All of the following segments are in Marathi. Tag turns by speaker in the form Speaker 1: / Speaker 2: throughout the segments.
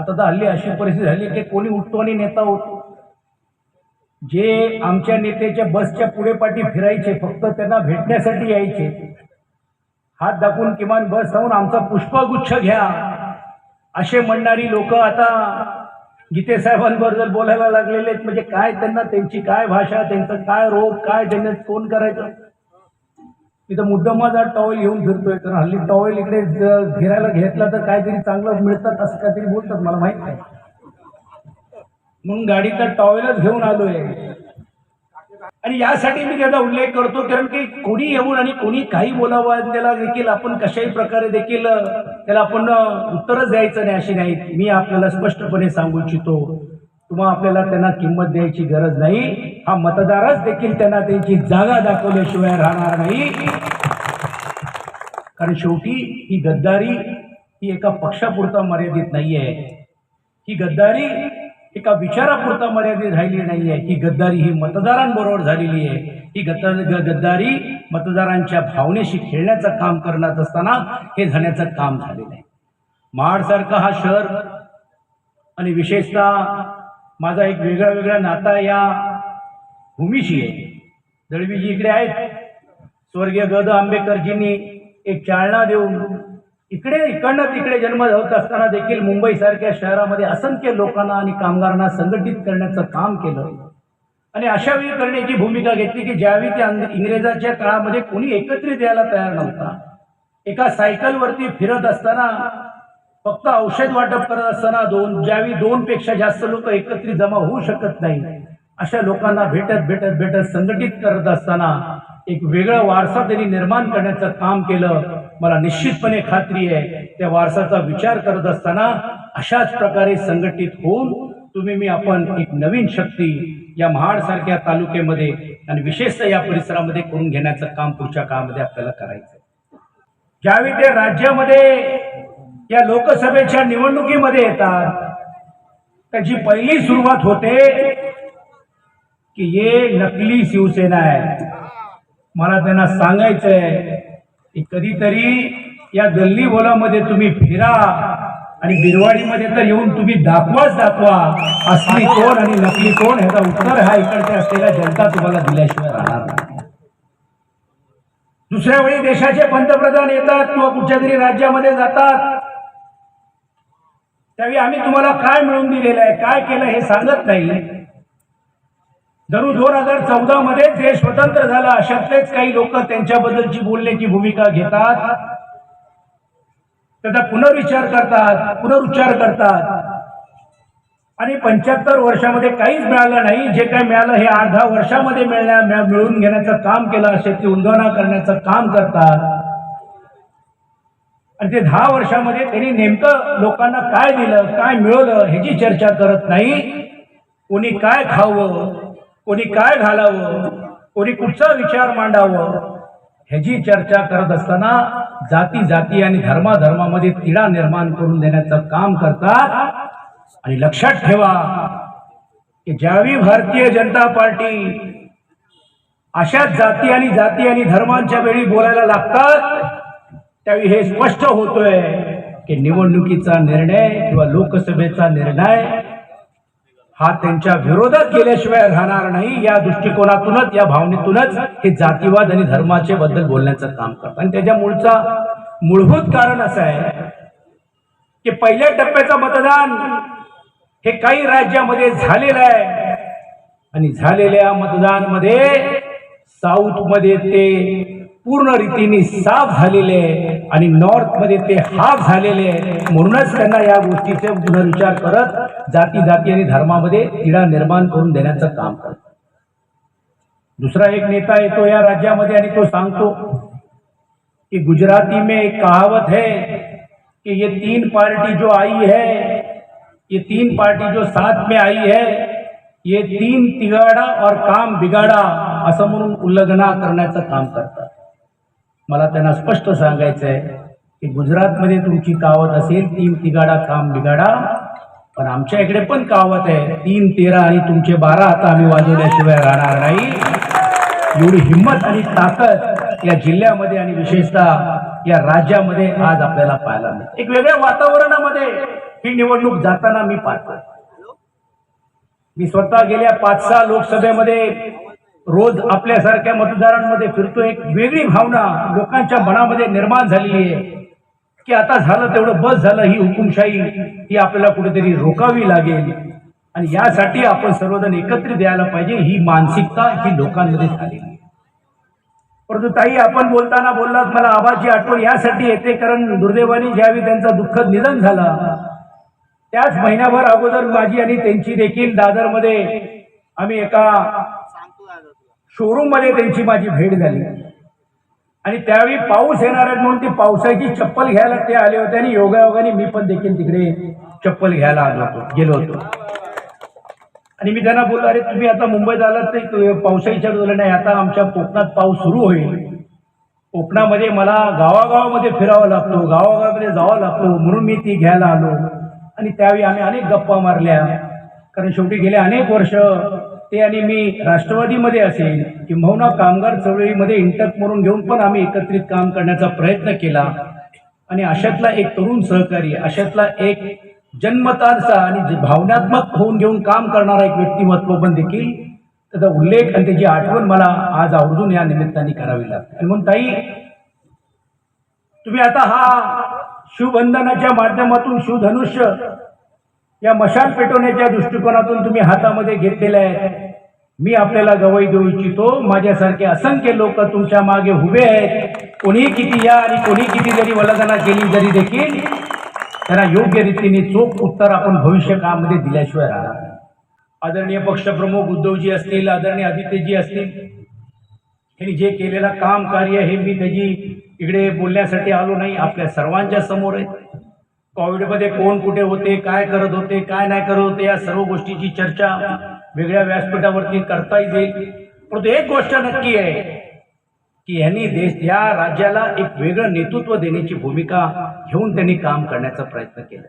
Speaker 1: आता तर हल्ली अशी परिस्थिती झाली की कोणी उठतो आणि नेता होतो जे आमच्या नेत्याच्या बसच्या पुढे पाठी फिरायचे फक्त त्यांना भेटण्यासाठी यायचे हात दाखवून किमान बस जाऊन आमचा पुष्पगुच्छ घ्या असे म्हणणारी लोक आता गीते साहेबांबरोबर बोलायला लागलेले आहेत. म्हणजे काय त्यांना त्यांची काय भाषा त्यांचं काय रोग काय त्यांना फोन करायचं? तिथं मुद्दाम माझा टॉवेल घेऊन फिरतोय. तर हल्ली टॉवेल इकडे फिरायला घेतला तर काहीतरी चांगलं मिळतात असं काहीतरी बोलतात. मला माहीत नाही. मग गाडीचा टॉवेलच घेऊन आलोय. आणि यासाठी मी त्याचा उल्लेख करतो कारण की कोणी येऊन आणि कोणी काही बोलावं त्याला देखील आपण कशाही प्रकारे देखील त्याला आपण उत्तरच द्यायचं नाही अशी नाही. मी आपल्याला स्पष्टपणे सांगू इच्छितो. तुम्हा आपल्याला त्यांना किंमत द्यायची गरज नाही. हा मतदारच देखील त्यांना त्यांची जागा दाखवल्याशिवाय राहणार नाही. कारण शेवटी ही गद्दारी ही एका पक्षापुरता मर्यादित नाहीये. ही गद्दारी एका विचारापुरता मर्यादित राहिली नाहीये. ही गद्दारी ही मतदारांबरोबर झालेली आहे. ही गद्दार गद्दारी मतदारांच्या भावनेशी खेळण्याचं काम करण्यात असताना हे झाल्याचं काम झालेलं आहे. महाडसारखा हा शहर आणि विशेषतः माझा एक वेगळा वेगळा नाता या भूमीशी आहे. दळवीजी इकडे आहेत. स्वर्गीय गद आंबेडकरजींनी एक चालना देऊन इकडे इकडनं तिकडे जन्म होत असताना देखील मुंबईसारख्या शहरामध्ये असंख्य लोकांना आणि कामगारांना संघटित करण्याचं काम केलं. आणि अशा वेळी करण्याची भूमिका घेतली की ज्यावेळी त्या इंग्रजाच्या काळामध्ये कोणी एकत्रित यायला तयार नव्हता. एका सायकलवरती फिरत असताना फक्त औषध वाटप करत असताना दोन ज्यावेळी दोन पेक्षा जास्त लोक एकत्रित जमा होऊ शकत नाही अशा लोकांना भेटत भेटत भेटत संघटित करत असताना एक वेगळा वारसा त्यांनी निर्माण करण्याचं काम केलं. मला निश्चितपणे खात्री आहे त्या वारसाचा विचार करत असताना अशाच प्रकारे संघटित होऊन तुम्ही मी आपण एक नवीन शक्ती या महाडसारख्या तालुक्यामध्ये आणि विशेषतः या परिसरामध्ये करून घेण्याचं काम पुढच्या काळामध्ये आपल्याला करायचं ज्यावेळी ते राज्यामध्ये या लोकसभेच्या निवडणुकीमध्ये येतात त्याची पहिली सुरुवात होते की ये नकली शिवसेना आहे. मला त्यांना सांगायचंय की कधीतरी या गल्ली बोलामध्ये तुम्ही फिरा आणि बिरवाडीमध्ये तर येऊन तुम्ही दाखवाच दाखवा. असली कोण आणि नकली कोण ह्याचा उत्तर हा इकडच्या असलेल्या जनता तुम्हाला दिल्याशिवाय राहणार नाही. दुसऱ्या वेळी देशाचे पंतप्रधान येतात किंवा कुठच्या तरी राज्यामध्ये जातात. त्यावेळी आम्ही तुम्हाला काय मिळवून दिलेलं आहे काय केलं हे सांगत नाही. जरूर दोन हजार चौदा मध्ये देश स्वतंत्र झाला अशातलेच काही लोक त्यांच्याबद्दलची बोलण्याची भूमिका घेतात. त्याचा पुनर्विचार करतात पुनरुच्चार करतात. आणि पंच्याहत्तर वर्षामध्ये काहीच मिळालं नाही. जे काही मिळालं हे आठ दहा वर्षामध्ये मिळण्या मिळवून घेण्याचं काम केलं शेती उंधवणा करण्याचं काम करतात. आणि ते दहा वर्षामध्ये त्यांनी नेमकं लोकांना काय दिलं काय मिळवलं ह्याची चर्चा करत नाही. कोणी काय खावं कोणी काय घालावं? कोणी कुठचा विचार मांडावं? ह्याची चर्चा करत असताना जाती जाती आणि धर्माधर्मामध्ये तिढा निर्माण करून देण्याचं काम करतात. आणि लक्षात ठेवा की ज्यावेळी भारतीय जनता पार्टी अशाच जाती आणि जाती आणि धर्मांच्या वेळी बोलायला लागतात त्यावेळी हे स्पष्ट होतोय की निवडणुकीचा निर्णय किंवा लोकसभेचा निर्णय हा त्यांच्या विरोधात गेल्याशिवाय राहणार नाही. या दृष्टिकोनातूनच या भावनेतूनच हे जातीवाद आणि धर्माचे बद्दल बोलण्याचं काम करतात. आणि त्याच्या मूळचा मूलभूत कारण असं आहे की पहिल्या टप्प्याचं मतदान हे काही राज्यामध्ये झालेलं आहे. आणि झालेल्या मतदानमध्ये साऊथमध्ये ते पूर्ण रीतीने साफ झालेले आणि नॉर्थमध्ये ते हाफ झालेले म्हणूनच त्यांना या गोष्टीचे पुनर्विचार करत जाती जाती आणि धर्मामध्ये तिढा निर्माण करून देण्याचं काम करतो. दुसरा एक नेता येतो या राज्यामध्ये आणि तो सांगतो कि गुजराती में एक कहावत है कि ये तीन पार्टी जो आई है ये तीन पार्टी जो साथ में आई है ये तीन तिगाडा और काम बिगाडा असं म्हणून उल्लंघना करण्याचं काम करतात. मला त्यांना स्पष्ट सांगायचं आहे की गुजरातमध्ये तुमची कावत असेल तीन तिगाडा काम बिगाडा पण आमच्या इकडे पण कावत आहे तीन तेरा आणि तुमचे बारा आता आम्ही वाजवल्याशिवाय राहणार नाही. एवढी हिंमत आणि ताकद या जिल्ह्यामध्ये आणि विशेषतः या राज्यामध्ये आज आपल्याला पाहायला मिळते. एक वेगळ्या वातावरणामध्ये ही निवडणूक जाताना मी पाहतो मी स्वतः गेल्या पाच सहा लोकसभेमध्ये रोज आपल्यासारख्या मतदारांमध्ये फिरतो एक वेगळी भावना लोकांच्या मनामध्ये निर्माण झालेली आहे. की आता झालं तेवढं बस झालं ही हुकुमशाही ही आपल्याला कुठेतरी रोखावी लागेल. आणि यासाठी आपण सर्वजण एकत्रित द्यायला पाहिजे ही मानसिकता ही लोकांमध्ये झालेली आहे परंतु ताई आपण बोलताना बोललात मला आबाची आठवण यासाठी येते कारण दुर्दैवाने ज्यावेळी त्यांचं दुःखद निधन झालं त्याच महिन्याभर अगोदर माझी आणि त्यांची देखील दादरमध्ये आम्ही एका शोरूममध्ये त्यांची माझी भेट झाली. आणि त्यावेळी पाऊस येणार आहेत म्हणून ती पावसाची चप्पल घ्यायला ते आले होते आणि योगायोगाने मी पण देखील तिकडे चप्पल घ्यायला आलो होतो गेलो होतो. आणि मी त्यांना बोललो अरे तुम्ही आता मुंबईत आलात ते पावसाळीच्या बोलले नाही आता आमच्या कोकणात पाऊस सुरू होईल. कोकणामध्ये मला गावागावामध्ये फिरावं लागतो गावागावामध्ये जावं लागतो म्हणून मी ती घ्यायला आलो. आणि त्यावेळी आम्ही अनेक गप्पा मारल्या कारण शेवटी गेले अनेक वर्ष ते आणि मी राष्ट्रवादीमध्ये असेल किंबहुना कामगार चळवळीमध्ये इंटक म्हणून घेऊन पण आम्ही एकत्रित काम करण्याचा प्रयत्न केला. आणि अशातला एक तरुण सहकारी अशातला एक जन्मतारसा आणि भावनात्मक होऊन घेऊन काम करणारा एक व्यक्तिमत्व पण देखील त्याचा उल्लेख आणि त्याची आठवण मला आज आवर्जून या निमित्ताने करावी लागते. आणि म्हणून ताई तुम्ही आता हा शिवबंधनाच्या माध्यमातून शिवधनुष्य या मशाल पेटवण्याच्या दृष्टिकोनातून तुम्ही हातामध्ये घेतलेले आहेत मी आपल्याला गवई देऊ इच्छितो. माझ्यासारखे असंख्य लोक तुमच्या मागे उभे आहेत. कोणी किती या आणि कोणी किती जरी वलगना केली जरी देखील त्यांना योग्य रीतीने चोख उत्तर आपण भविष्य काळामध्ये दिल्याशिवाय राहणार आदरणीय पक्षप्रमुख उद्धवजी असतील आदरणीय आदित्यजी असतील त्यांनी जे केलेलं काम कार्य हे मी त्याची इकडे बोलण्यासाठी आलो नाही. आपल्या सर्वांच्या समोर आहे. कोविडमध्ये कोण कुठे होते काय करत होते काय नाही करत होते या सर्व गोष्टीची चर्चा वेगळ्या व्यासपीठावरती करता येईल परंतु एक गोष्ट नक्की आहे की यांनी देश या राज्याला एक वेगळं नेतृत्व देण्याची भूमिका घेऊन त्यांनी काम करण्याचा प्रयत्न केला.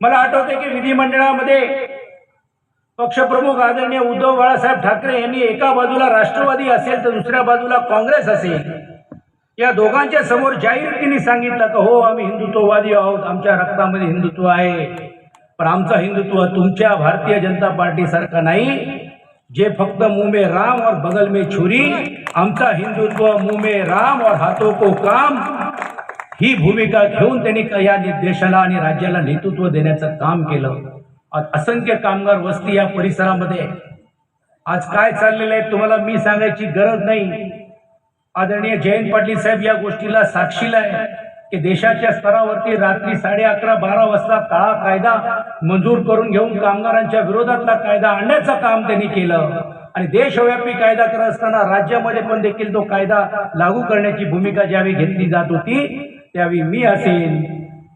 Speaker 1: मला आठवते की विधिमंडळामध्ये पक्षप्रमुख आदरणीय उद्धव बाळासाहेब ठाकरे यांनी एका बाजूला राष्ट्रवादी असेल तर दुसऱ्या बाजूला काँग्रेस असेल. या दोघांच्या समोर जाहीर तिने सांगितलं की हो आम्ही हिंदुत्ववादी आहोत आमच्या रक्तामध्ये हिंदुत्व आहे. पण आमचा हिंदुत्व तुमच्या भारतीय जनता पार्टीसारखा नाही. जे फक्त मुंह में राम और बगल में छुरी आमचा हिंदुत्व मुंह में राम और हाथों को काम. ही भूमिका घेऊन त्यांनी या नि- देशाला आणि राज्याला नेतृत्व देण्याचं काम केलं. आज असंख्य कामगार वस्ती या परिसरामध्ये. आज काय चाललेलं आहे तुम्हाला मी सांगायची गरज नाही. आदरणीय जयंत पाटील साहेब या गोष्टीला साक्षीला आहे की देशाच्या स्तरावरती रात्री साडे अकरा बारा वाजता काळा कायदा मंजूर करून घेऊन कामगारांच्या विरोधातला कायदा आणण्याचं काम त्यांनी केलं. आणि देशव्यापी कायदा करत असताना राज्यामध्ये पण देखील तो कायदा लागू करण्याची भूमिका ज्यावेळी घेतली जात होती त्यावेळी मी असेल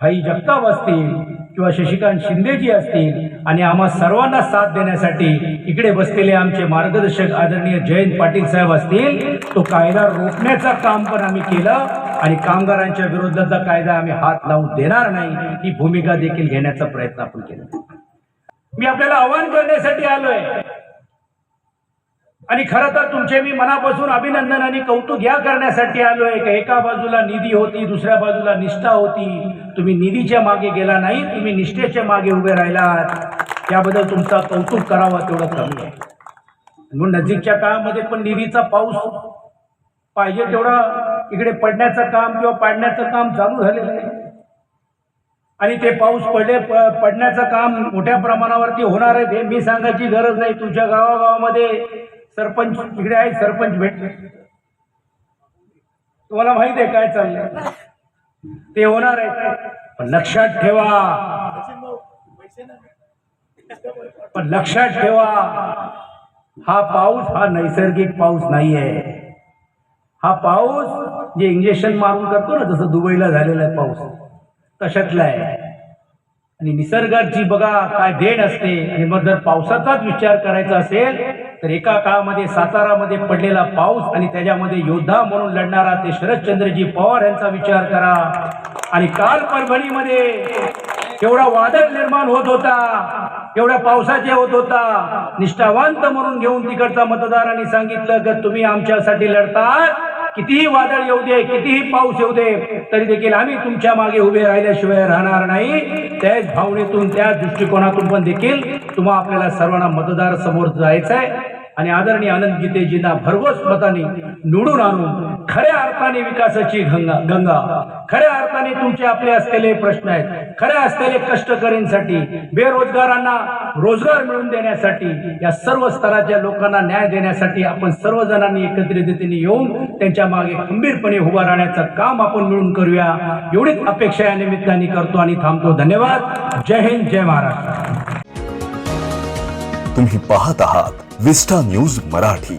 Speaker 1: भाई जगताप असतील किंवा शशिकांत शिंदेजी असतील आणि आम्हा सर्वांना साथ देण्यासाठी इकडे बसलेले आमचे मार्गदर्शक आदरणीय जयंत पाटील साहेब असतील. तो कायदा रोखण्याचं काम पण आम्ही केलं आणि कामगारांच्या विरोधाचा कायदा आम्ही हात लावून देणार नाही ही भूमिका देखील घेण्याचा प्रयत्न आपण केला. मी आपल्याला आवाहन करण्यासाठी आलोय. आणि खरं तर तुमचे मी मनापासून अभिनंदन आणि कौतुक या करण्यासाठी आलो आहे की एका बाजूला निधी होती दुसऱ्या बाजूला निष्ठा होती. तुम्ही निधीच्या मागे गेला नाही तुम्ही निष्ठेच्या मागे उभे राहिलात. याबद्दल तुमचा कौतुक करावा तेवढं कमी आहे. म्हणून नजीकच्या काळामध्ये पण निधीचा पाऊस पाहिजे तेवढा इकडे पडण्याचं काम किंवा पाडण्याचं काम चालू झालेलं आहे. आणि ते पाऊस पडले प- पडण्याचं काम मोठ्या प्रमाणावरती होणार आहे हे मी सांगायची गरज नाही. तुमच्या गावागावामध्ये सरपंच इकडे आहे सरपंच भेट. तुम्हाला माहीत आहे काय चाललंय? ते होणार आहे. पण लक्षात ठेवा. पण लक्षात ठेवा हा पाऊस हा नैसर्गिक पाऊस नाहीये. हा पाऊस जे इंजेक्शन मारून करतो ना जसं दुबईला झालेला आहे पाऊस तशातला आहे. आणि निसर्गाची बघा काय देण असते आणि मग जर पावसाचाच विचार करायचा असेल तर एका काळामध्ये सातारामध्ये पडलेला पाऊस आणि त्याच्यामध्ये योद्धा म्हणून लढणारा ते शरदचंद्रजी पवार यांचा विचार करा. आणि काल परभणीमध्ये एवढा वादळ निर्माण होत होता एवढ्या पावसाचे होत होता. निष्ठावंत म्हणून घेऊन तिकडचा मतदारांनी सांगितलं की तुम्ही आमच्यासाठी लढतात. कितीही वादळ येऊ दे कितीही पाऊस येऊ दे तरी देखील आम्ही तुमच्या मागे उभे राहिल्याशिवाय राहणार नाही. त्याच भावनेतून त्या दृष्टिकोनातून पण देखील तुम्हा आपल्याला सर्वांना मतदार समोर जायचं आहे आणि आदरणीय आनंद गीतेजींना भरघोस मताने निवडून आणून खऱ्या अर्थाने विकासाची गंगा गंगा. खऱ्या अर्थाने तुमचे आपले असलेले प्रश्न आहेत. खऱ्या असलेले कष्टकरींसाठी बेरोजगारांना रोजगार मिळवून देण्यासाठी या सर्व स्तराच्या लोकांना न्याय देण्यासाठी आपण सर्वजणांनी एकत्रिततेने येऊन त्यांच्या मागे खंबीरपणे उभा राहण्याचं काम आपण मिळून करूया. एवढीच अपेक्षा या निमित्ताने करतो आणि थांबतो. धन्यवाद. जय हिंद. जय महाराष्ट्र.
Speaker 2: तुम्ही पाहत आहात विस्टा न्यूज मराठी.